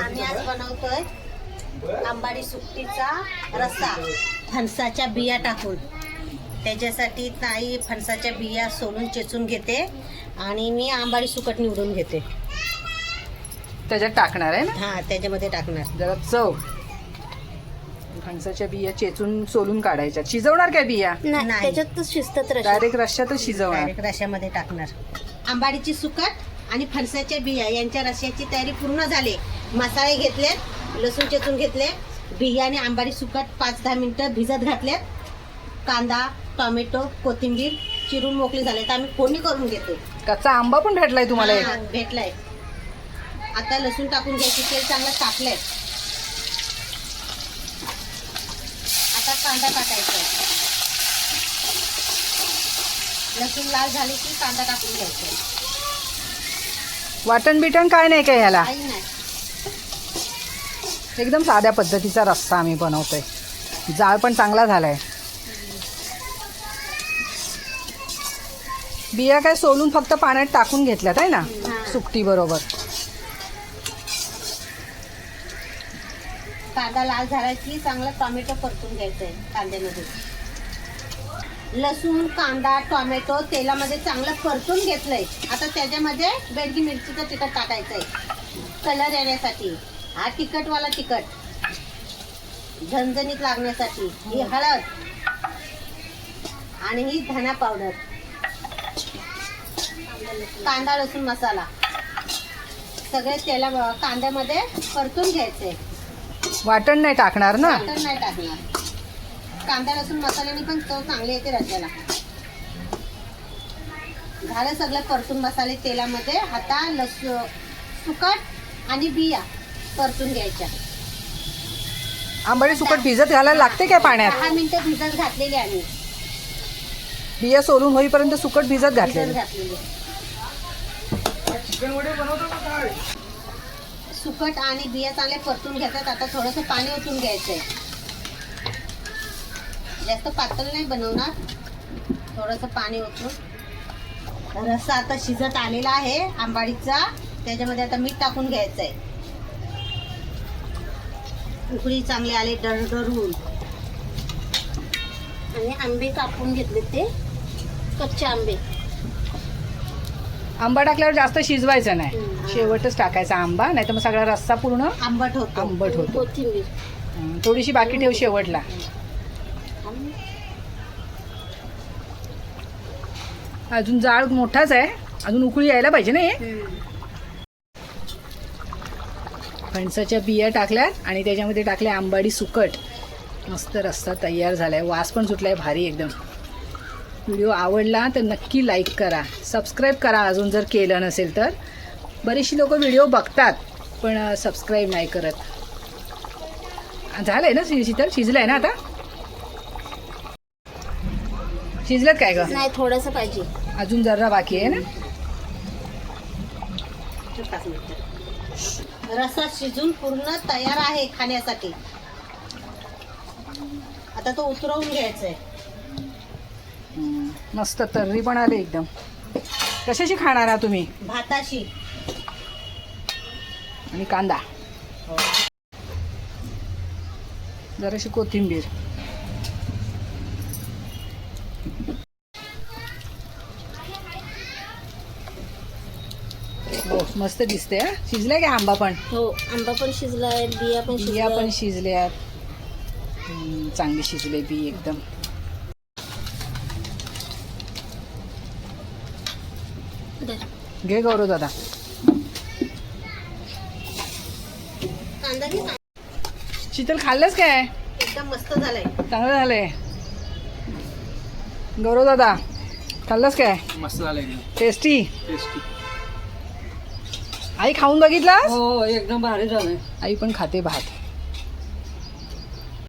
आम्ही आज बनवतोय आंबाडी सुकटीचा रस्सा. फणसाच्या बिया टाकून. त्याच्यासाठी ताई फणसाच्या बिया सोलून चेचून घेते आणि मी आंबाडी सुकट निवडून घेते. त्याच्यात टाकणार आहे ना? हा त्याच्यामध्ये टाकणार. जरा चव. फणसाच्या बिया चेचून सोलून काढायच्या. शिजवणार काय बिया? नाही. त्याच्यातच शिजतात रशी. डायरेक्ट रश्यातच शिजवणार. रश्यामध्ये टाकणार. आंबाडीची सुकट आणि फणसाच्या बिया यांच्या रश्याची तयारी पूर्ण झाली. मसाले घेतले लसूण चेचून घेतले बिया आणि आंबाडी सुकट पाच दहा मिनिटं भिजत घातले कांदा टोमॅटो कोथिंबीर चिरून मोकळी झाले तर आम्ही फोडणी करून घेतो कच्चा आंबा पण भेटलाय तुम्हाला. हा, भेटलाय. आता लसूण टाकून घ्यायची तेल चांगलं टाकलंय आता कांदा टाकायचा लसूण लाल झाली की कांदा टाकून घ्यायचा वाटण बिटण काय नाही काय ह्याला? काही नाही. एकदम साध्या पद्धतीचा रस्सा आम्ही बनवतोय. जाळ पण चांगला झालाय. बिया काय सोलून फक्त पाण्यात टाकून घेतल्यात आहे ना. सुकटी बरोबर. कांदा लाल झाला की चांगला टोमॅटो परतून घ्यायचंय कांद्यामध्ये. लसूण कांदा टोमॅटो तेलामध्ये चांगलं परतून घेतलंय. आता त्याच्यामध्ये बेडगी मिरचीचं तिखट टाकायचंय. कलर येण्यासाठी. हा तिखटवाला तिखट. झणझणीत लागण्यासाठी ही हळद आणि ही धना पावडर. कांदा लसूण मसाला. सगळे तेला कांद्यामध्ये परतून घ्यायचे. वाटण नाही टाकणार ना? वाटण नाही टाकणार. कांदा लसूण मसाल्याने पण चव चांगली येते रस्त्याला. झालं सगळं परतून मसाले तेलामध्ये. आता लस सुकट आणि बिया. परतून घ्यायच्या. आंबाडी सुकट भिजत घालायला लागते काय पाण्यात? दहा मिनिटं भिजत घातलेली आम्ही. बिया सोलून होईपर्यंत सुकट भिजत भिजत घातलेली. घातलेली. सुकट आणि बिया चांगले परतून घेतात. आता थोडंसं पाणी ओतून घ्यायचंय. जास्त पातळ नाही बनवणार. थोडंसं पाणी ओतून. रस्सा आता शिजत आलेला आहे आंबाडीचा. त्याच्यामध्ये आता मीठ टाकून घ्यायचंय. उकळी चांगली आले डरडरून आणि आंबे कापून घेतले ते कच्चे आंबे. आंबा टाकल्यावर जास्त शिजवायचं नाही. शेवटच टाकायचा आंबा नाही तर मग सगळा रस्सा पूर्ण आंबट होतो. आंबट होतो. कोथिंबीर. थोडीशी बाकी ठेव शेवटला. अजून जाळ मोठाच आहे. अजून उकळी यायला पाहिजे ना हे? फणसाच्या बिया टाकल्यात आणि त्याच्यामध्ये टाकले आंबाडी सुकट. मस्त रस्ता तयार झालाय. वास पण सुटलाय भारी एकदम. व्हिडिओ आवडला तर नक्की लाईक करा. सबस्क्राईब करा अजून जर केलं नसेल तर. बरीचशी लोक व्हिडिओ बघतात पण सबस्क्राईब नाही करत. झालंय ना शि- शीतल? शिजलंय ना आता? शिजलं काय ग? नाही थोडस पाहिजे. अजून जरा बाकी आहे ना? रस्सा शिजून पूर्ण तयार आहे खाण्यासाठी. आता तो उतरवून घ्यायचा आहे मस्त तर्री पण आले एकदम. कशाची खाणार आहात तुम्ही? भाताशी आणि कांदा. जराशी कोथिंबीर हो मस्त दिसते हा? शिजलाय का आंबा पण? हो आंबा पण शिजलाय बिया पण बिया पण शिजलाय शिजल्यात. हम्म, चांगली शिजले बी एकदम. धर. घे गौरव दादा. कांदा घे ना. शीतल खाल्लंच काय? एकदम मस्त झालाय. चांगलं झालंय. गौरव दादा खाल्लंच काय? मस्त झालं एकदम. टेस्टी? टेस्टी. आई खाऊन बघितला हो एकदम भारी झालंय. आई पण खाते भात.